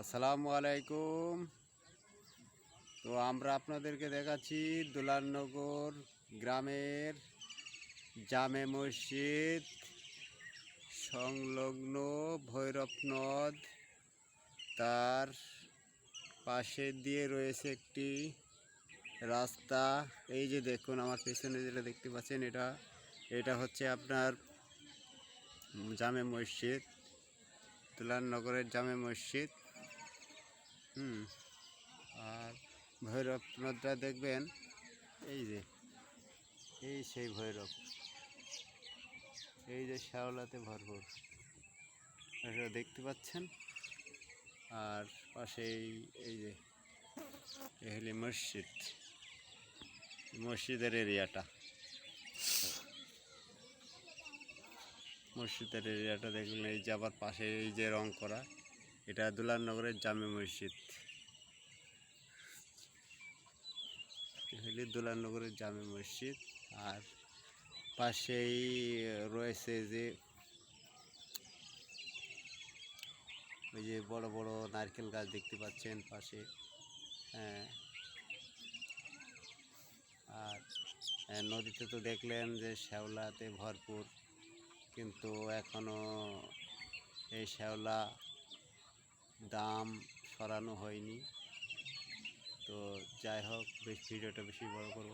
আসসালামু আলাইকুম। তো আমরা আপনাদেরকে দেখাচ্ছি দুলালনগর গ্রামের জামে মসজিদ সংলগ্ন ভৈরব নদ। তার পাশে দিয়ে রয়েছে একটি রাস্তা। এই যে দেখুন, আমার পেছনে যেটা দেখতে পাচ্ছেন, এটা এটা হচ্ছে আপনার জামে মসজিদ তুলানগরের জামে মসজিদ। হুম। আর ভৈরব নদটা দেখবেন, এই যে, এই সেই ভৈরব। এই যে শ্যাওলাতে ভরপুর। এটা দেখতে পাচ্ছেন? আর পাশে এই যে হলি মসজিদ। মসজিদের এরিয়াটা। মসজিদের এরিয়াটা দেখলেন এই যে আবার পাশে এই যে রং করা। এটা দুলানগরের জামে মসজিদ। হলি দুলানগরের জামে মসজিদ। আর পাশেই রয়েছে যে ওই যে বড় বড় নারকেল গাছ দেখতে পাচ্ছেন পাশে। হ্যাঁ। আর নদীতে তো দেখলেন যে শ্যাওলাতে ভরপুর, কিন্তু এখনও এই শ্যাওলা দাম সরানো হয়নি তো যাই হোক বেশ ভিডিওটা বেশি বড় করব।